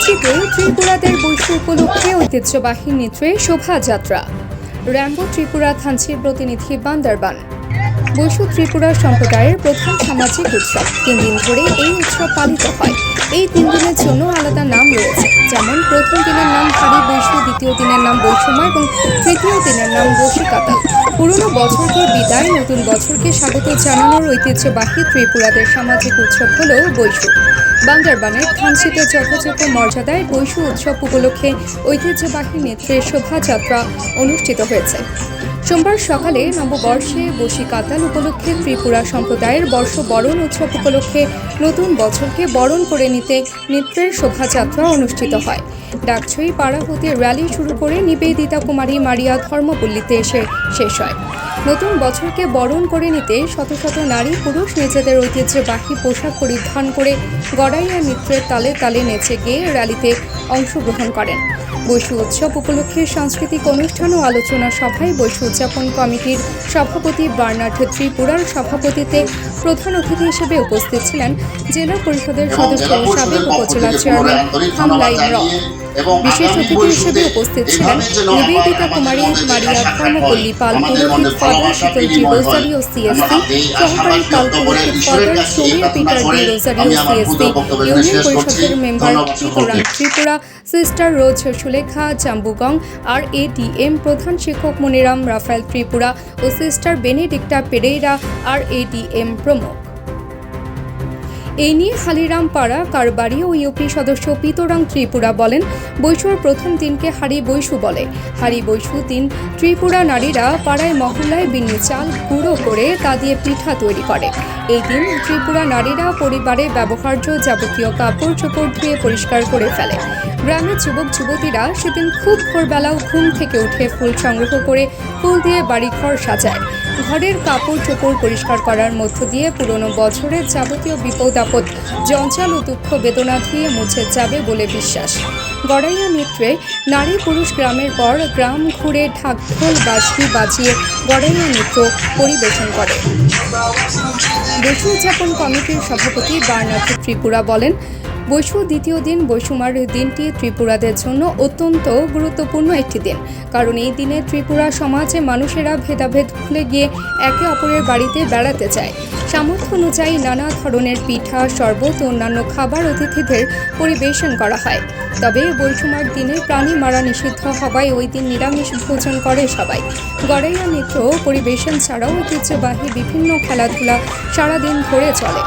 রাঁচিতে ত্রিপুরাদের বৈশ্য উপলক্ষে ঐতিহ্যবাহী নেত্রে শোভাযাত্রা। র্যাম্বো ত্রিপুরা থানচির প্রতিনিধি বান্দারবান। বৈশ্য ত্রিপুরা সম্প্রদায়ের প্রধান সামাজিক উৎসব। তিন দিন ধরে এই উৎসব পালিত হয়। এই তিন দিনের জন্য আলাদা নাম রয়েছে। যেমন, প্রথম দিনের নাম হারি বৈশ্ব দ্বিতীয় দিনের নাম বৈষম্য এবং তৃতীয় দিনের নাম বসিকাতাল পুরনো বছরকে বিদায়, নতুন বছরকে স্বাগত জানানোর ঐতিহ্যবাহী ত্রিপুরাদের সামাজিক উৎসব হল বৈশু। বান্দরবানের থানসিতে যথাযথ মর্যাদায় বৈশু উৎসব উপলক্ষে ঐতিহ্যবাহী নেত্রের শোভাযাত্রা অনুষ্ঠিত হয়েছে। সোমবার সকালে নববর্ষে বসি কাতাল উপলক্ষে ত্রিপুরা সম্প্রদায়ের বর্ষ বরণ উৎসব উপলক্ষে নতুন বছরকে বরণ করে নিতে নৃত্যের শোভাযাত্রা অনুষ্ঠিত হয়। ডাকছই পাড়া হতে র্যালি শুরু করে নিবেদিতা কুমারী মারিয়া ধর্মপল্লীতে এসে শেষ হয়। নতুন বছরকে বরণ করে নিতে শত শত নারী পুরুষ নিজেদের ঐতিহ্যবাহী পোশাক পরিধান করে গড়াইয়া নৃত্যের তালে তালে নেচে গিয়ে র্যালিতে অংশগ্রহণ করেন। বৈশু উৎসব উপলক্ষে সাংস্কৃতিক অনুষ্ঠান ও আলোচনা সভায় বৈশু উদযাপন কমিটির সভাপতি বার্নার্ড ত্রিপুরার সভাপতিতে প্রধান অতিথি হিসেবে উপস্থিত ছিলেন জেলা পরিষদের সদস্য ও সাবেক উপজেলা চেয়ারম্যান খামলাই র বিশেষ অতিথি হিসেবে উপস্থিত ছিলেন নিবেদিতা কুমারী মারিয়া ধর্মপল্লী পাল পুরোহিত রোজারিও সিএসসি সহকারী রোজারিও সিএসসি ইউনিয়ন পরিষদের member Tripura Tripura, sister Rose Sulekha, Jambugong আর এডিএম প্রধান শিক্ষক মনিরাম রাফেল ত্রিপুরা ও সিস্টার বেনেডিক্টা পেরেইরা আর এডিএম প্রমুখ। এই নিয়ে হালিরাম পাড়া কারবারি ও ইউপি সদস্য পিতরাং ত্রিপুরা বলেন, বৈশুর প্রথম দিনকে হারি বৈশু বলে। হারি বৈশু দিন ত্রিপুরা নারীরা পাড়ায় মহল্লায় বিনি চাল গুঁড়ো করে তা দিয়ে পিঠা তৈরি করে। এই দিন ত্রিপুরা নারীরা পরিবারে ব্যবহার্য যাবতীয় কাপড় চোপড় ধুয়ে পরিষ্কার করে ফেলে। গ্রামের যুবক যুবতীরা সেদিন খুব ভোরবেলাও ঘুম থেকে উঠে ফুল সংগ্রহ করে ফুল দিয়ে বাড়িঘর সাজায়। ঘরের কাপড় চোপড় পরিষ্কার করার মধ্য দিয়ে পুরনো বছরের যাবতীয় বিপদ আপদ, জঞ্জাল ও দুঃখ বেদনা ধুয়ে মুছে যাবে বলে বিশ্বাস। গড়াইয়া মিত্রে নারী পুরুষ গ্রামের পর গ্রাম ঘুরে ঢাকঢোল বাঁশি বাজিয়ে গড়াইয়া নৃত্য পরিবেশন করে। বৈশু উদযাপন কমিটির সভাপতি বার্নাথ ত্রিপুরা বলেন বৈশু দ্বিতীয় দিন বৈষুমার দিনটি ত্রিপুরাদের জন্য অত্যন্ত গুরুত্বপূর্ণ একটি দিন। কারণ এই দিনে ত্রিপুরা সমাজে মানুষেরা ভেদাভেদ ভুলে গিয়ে একে অপরের বাড়িতে বেড়াতে যায়। সামর্থ্য অনুযায়ী নানা ধরনের পিঠা, শরবত অন্যান্য খাবার অতিথিদের পরিবেশন করা হয়। তবে বৈষুমার দিনে প্রাণী মারা নিষিদ্ধ হওয়ায় ওই দিন নিরামিষ ভোজন করে সবাই। গড়াইয়া নৃত্য পরিবেশন ছাড়াও ঐতিহ্যবাহী বিভিন্ন খেলাধুলা সারাদিন ধরে চলে।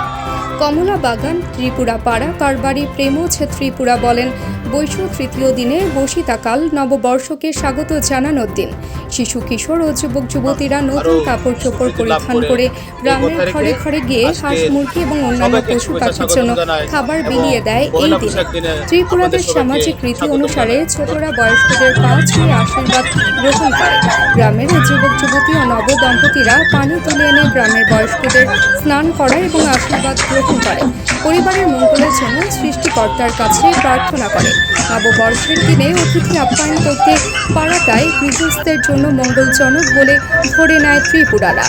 কমলা বাগান ত্রিপুরা পাড়া কারবারি প্রেমোজ ত্রিপুরা বলেন। বৈশ তৃতীয় দিনে বসিতাকাল নববর্ষকে স্বাগত জানানোর দিন শিশু কিশোর ও যুবক যুবতীরা নতুন কাপড় চোপড় পরিধান করে গ্রামের ঘরে ঘরে গিয়ে হাঁস মুরগি এবং অন্যান্য পশু পাখির জন্য খাবার বিলিয়ে দেয় এই দিনে। ত্রিপুরাদের সামাজিক রীতি অনুসারে ছোটরা বয়স্কদের পা ছুঁয়ে আশীর্বাদ গ্রহণ করে। গ্রামের যুবক যুবতী ও নব দম্পতিরা পানি তুলে এনে গ্রামের বয়স্কদের স্নান করায় এবং আশীর্বাদ গ্রহণ করে। পরিবারের মঙ্গলের জন্য সৃষ্টিকর্তার কাছে প্রার্থনা করে। নববর্ষের দিনে অতিথি আপ্যায়ন করতে পাড়াটায় গৃহস্থের জন্য মঙ্গলজনক বলে ধরে নেয় ত্রিপুরারা।